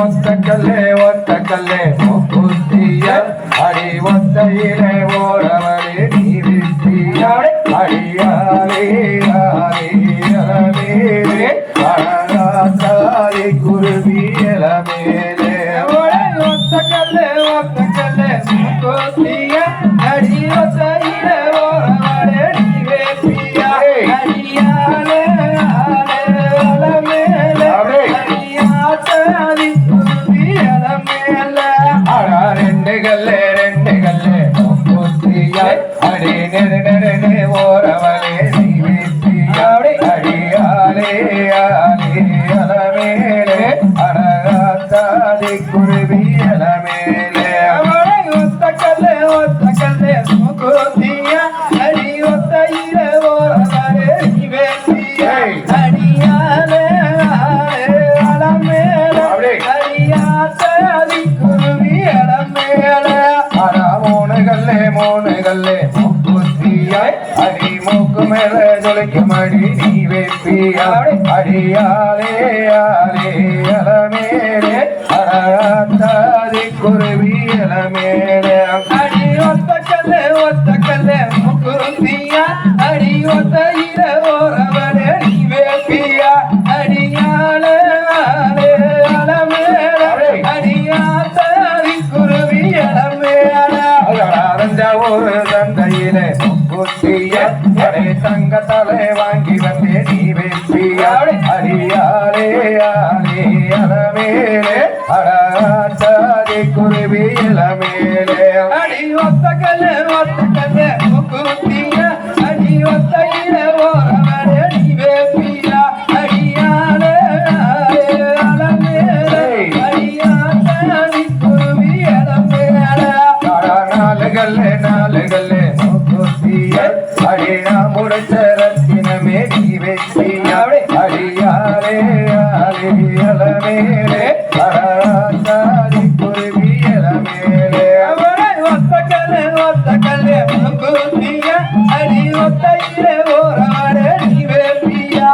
ஒத்த கல்லு ஒத்த கல்லே. அடி ஒத்தையிலே ஓரவரே நீ அடி நெரு நெரு விட்டிய அடியாலே குருவி அலமேலே அடி மூக்கு மேல ஜொலிக்கும் அடி நீ வைப்பியாய் அடியாலே ஆலே அலமேலே. அழகாத்தாதி குருவி அலமே தலை வாங்கி வந்தே நீ வைப்பியாய் அடியாலே ஆலே அலமேலே அழகாத்தாதி குருவி அலமேலே அடி ஒத்த கல்லு ஒத்த கல்லு முக்குந்தியா அடி ஒத்த இர ஓரவரே நீ வேப்பியா அடியால ஆலே அலமேல குருவி நாலுகல்லே அடினா முடிச்ச நீ வெற்றியாவே அடியாலே ஆலே அலமேலே அடாத்தாதி அவரை ஒத்த கல்லு ஒத்த கல்லு முக்குத்திய அடி ஒத்த இர ஓரவரே நீ வேப்பியா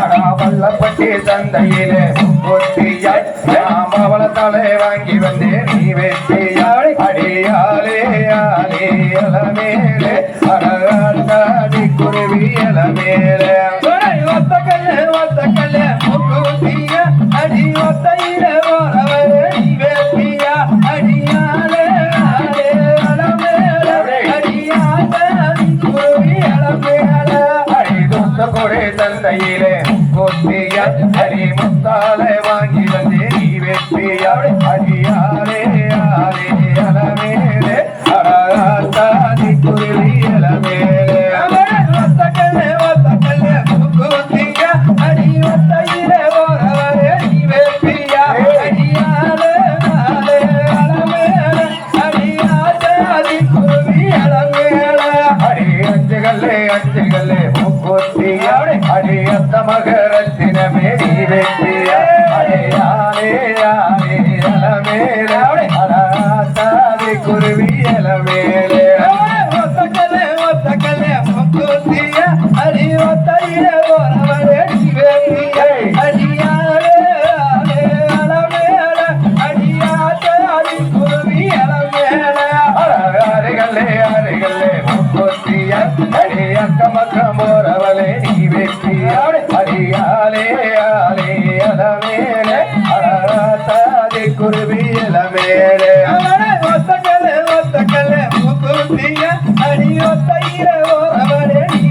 அடா வல்லப்பட்டி சந்தையிலே நாம் அவள தலை வாங்கி வந்தே நீ வெற்றியாவே ஆலே அலமேலே அடாத்தாதி குருவி அலமேலே ஒத்த கல்லு ஒத்த கல்லு முக்குத்திய அடி ஒத்த ஓரவரே வேப்பியா தந்தையிலே கொத்திய முத்தாலை வாங்கி வந்தே நீ வெற்றியாவே அடியாலே ஆரே அஞ்சுகல்லே அஞ்சுகல்லே முக்கோத்திய அடி அத்த மகரத்தினமே நீ வெற்றிய அடியாலே ஆலே அலமேலே அடாத்தாதி குருவி அலமேலே ஒத்தக்கல்லே ஒத்தக்கல்லே முக்குத்திய அடி ஒத்தையில ஓரவரே நீ வேப்பிய அடியாலே ஆலே அலமேல அடியாத்த அடி குருவி அலமேல அருகல்லே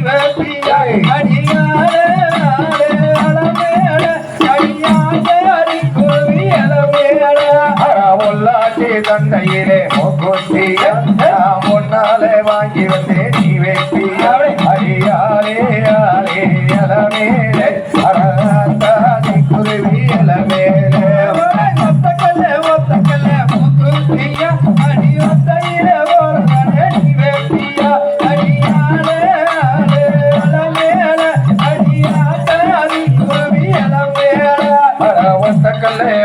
வேப்பிய அடியாலே ஆலே அலமேல அடியாத்த அடி குருவி அலமேல உள்ளாட்சி தந்தையிலே முன்னாலே வாங்கி வந்தேன் ವಸ್ತಕಲ್ಲೇ